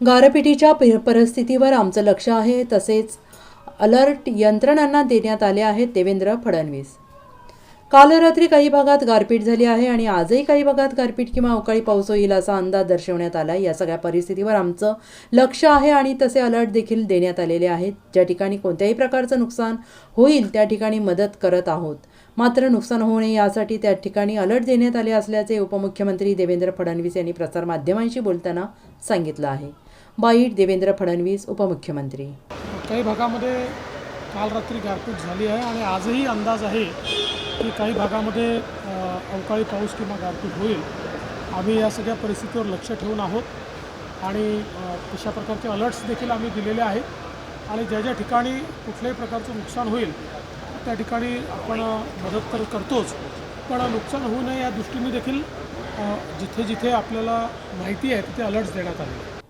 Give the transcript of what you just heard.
गारपिटीच्या परिस्थितीवर आमचं लक्ष आहे तसेच अलर्ट यंत्रणांना देण्यात आले आहेत देवेंद्र फडणवीस. काल रात्री काही भागात गारपीट झाली आहे आणि आजही काही भागात गारपीट किंवा अवकाळी पाऊस होईल असा अंदाज दर्शवण्यात आला या सगळ्या परिस्थितीवर आमचं लक्ष आहे आणि तसे अलर्ट देखील देण्यात आलेले आहेत. ज्या ठिकाणी कोणत्याही प्रकारचं नुकसान होईल त्या ठिकाणी मदत करत आहोत. मात्र नुकसान होऊ नये यासाठी त्या ठिकाणी अलर्ट देण्यात आले असल्याचे उपमुख्यमंत्री देवेंद्र फडणवीस यांनी प्रसारमाध्यमांशी बोलताना सांगितलं आहे. बाईट देवेंद्र फडणवीस उपमुख्यमंत्री. काही भागामध्ये काल रात्री गारपीट झाली आहे आणि आजही अंदाज आहे की काही भागामध्ये अवकाळी पाऊस किंवा गारपीट होईल. आम्ही या सगळ्या परिस्थितीवर लक्ष ठेवून आहोत आणि अशा तशा प्रकारचे अलर्ट्स देखील आम्ही दिलेले आहेत. आणि ज्या ज्या ठिकाणी कुठल्याही प्रकारचं नुकसान होईल त्या ठिकाणी आपण मदत तर करतोच. पण नुकसान होऊ नये या दृष्टीने देखील जिथे जिथे आपल्याला माहिती आहे तिथे अलर्ट्स देण्यात आले.